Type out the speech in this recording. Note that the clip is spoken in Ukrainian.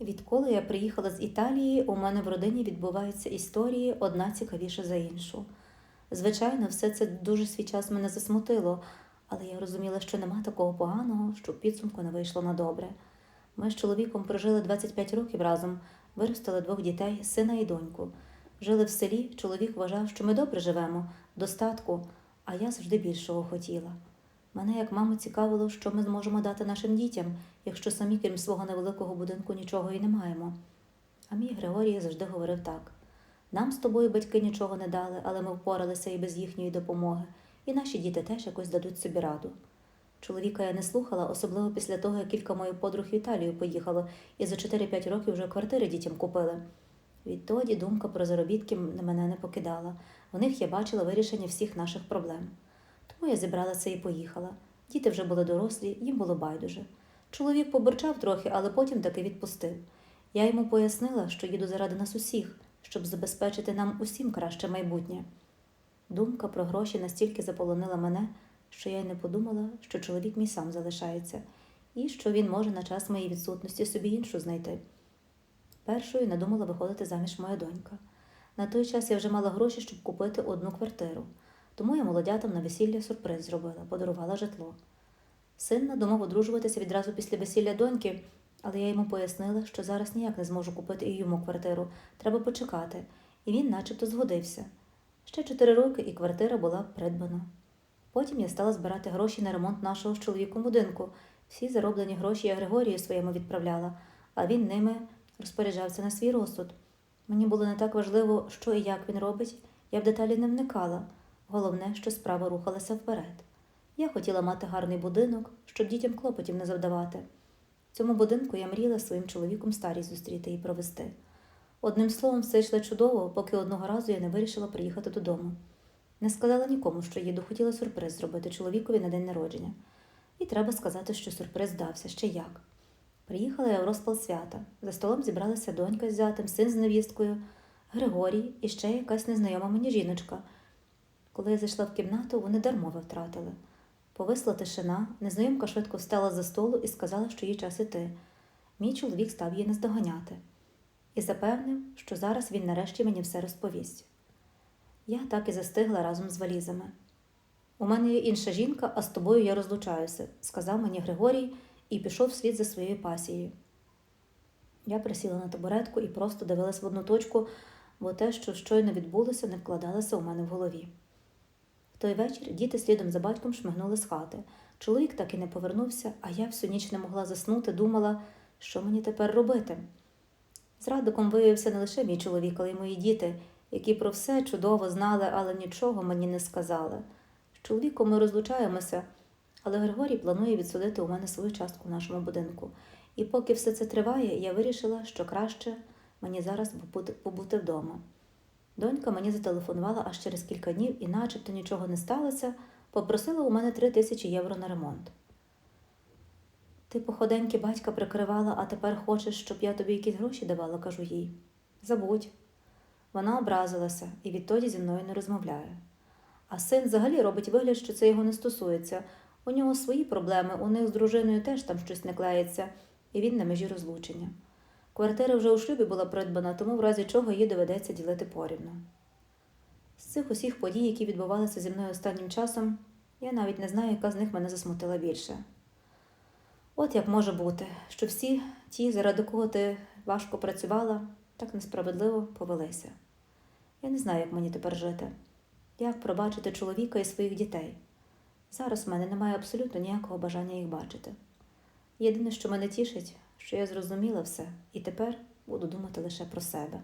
Відколи я приїхала з Італії, у мене в родині відбуваються історії одна цікавіша за іншу. Звичайно, все це дуже свій час мене засмутило, але я розуміла, що нема такого поганого, що підсумку не вийшло на добре. Ми з чоловіком прожили 25 років разом, виростили двох дітей, сина і доньку. Жили в селі, чоловік вважав, що ми добре живемо, достатку, а я завжди більшого хотіла. Мене, як маму, цікавило, що ми зможемо дати нашим дітям, якщо самі, крім свого невеликого будинку, нічого і не маємо. А мій Григорій завжди говорив так: нам з тобою батьки нічого не дали, але ми впоралися і без їхньої допомоги, і наші діти теж якось дадуть собі раду. Чоловіка я не слухала, особливо після того, як кілька моїх подруг в Італію поїхало, і за 4-5 років вже квартири дітям купили. Відтоді думка про заробітки на мене не покидала. В них я бачила вирішення всіх наших проблем. Тому я зібралася і поїхала. Діти вже були дорослі, їм було байдуже. Чоловік побурчав трохи, але потім таки відпустив. Я йому пояснила, що їду заради нас усіх, щоб забезпечити нам усім краще майбутнє. Думка про гроші настільки заполонила мене, що я й не подумала, що чоловік мій сам залишається, і що він може на час моєї відсутності собі іншу знайти. Першою надумала виходити заміж моя донька. На той час я вже мала гроші, щоб купити одну квартиру, тому я молодятам на весілля сюрприз зробила, подарувала житло. Син надумав одружуватися відразу після весілля доньки, але я йому пояснила, що зараз ніяк не зможу купити і йому квартиру, треба почекати, і він начебто згодився. Ще чотири роки і квартира була придбана. Потім я стала збирати гроші на ремонт нашого з чоловіком будинку. Всі зароблені гроші я Григорію своєму відправляла, а він ними розпоряджався на свій розсуд. Мені було не так важливо, що і як він робить, я в деталі не вникала. Головне, що справа рухалася вперед. Я хотіла мати гарний будинок, щоб дітям клопотів не завдавати. В цьому будинку я мріяла своїм чоловіком старість зустріти і провести. Одним словом, все йшло чудово, поки одного разу я не вирішила приїхати додому. Не сказала нікому, що їду, хотіла сюрприз зробити чоловікові на день народження. І треба сказати, що сюрприз дався ще як. Приїхала я в розпал свята. За столом зібралася донька з зятем, син з невісткою, Григорій і ще якась незнайома мені жіночка. Коли я зайшла в кімнату, вони дармово втратили. Повисла тишина, незнайомка швидко встала за столу і сказала, що їй час іти. Мій чоловік став її наздоганяти і запевнив, що зараз він нарешті мені все розповість. Я так і застигла разом з валізами. У мене є інша жінка, а з тобою я розлучаюся, сказав мені Григорій і пішов вслід за своєю пасією. Я присіла на табуретку і просто дивилась в одну точку, бо те, що щойно відбулося, не вкладалося у мене в голові. В той вечір діти слідом за батьком шмигнули з хати. Чоловік так і не повернувся, а я всю ніч не могла заснути, думала, що мені тепер робити. Зрадником виявився не лише мій чоловік, але й мої діти, які про все чудово знали, але нічого мені не сказали. З чоловіком ми розлучаємося, але Григорій планує відсудити у мене свою частку в нашому будинку. І поки все це триває, я вирішила, що краще мені зараз побути, вдома. Донька мені зателефонувала аж через кілька днів і, начебто нічого не сталося, попросила у мене три тисячі євро на ремонт. Ти походеньки батька прикривала, а тепер хочеш, щоб я тобі якісь гроші давала, кажу їй. Забудь. Вона образилася і відтоді зі мною не розмовляє. А син взагалі робить вигляд, що це його не стосується. У нього свої проблеми, у них з дружиною теж там щось не клеїться, і він на межі розлучення. Квартира вже у шлюбі була придбана, тому в разі чого її доведеться ділити порівну. З цих усіх подій, які відбувалися зі мною останнім часом, я навіть не знаю, яка з них мене засмутила більше. От як може бути, що всі ті, заради кого ти важко працювала, так несправедливо повелися. Я не знаю, як мені тепер жити, як пробачити чоловіка і своїх дітей. Зараз в мене немає абсолютно ніякого бажання їх бачити. Єдине, що мене тішить, що я зрозуміла все, і тепер буду думати лише про себе.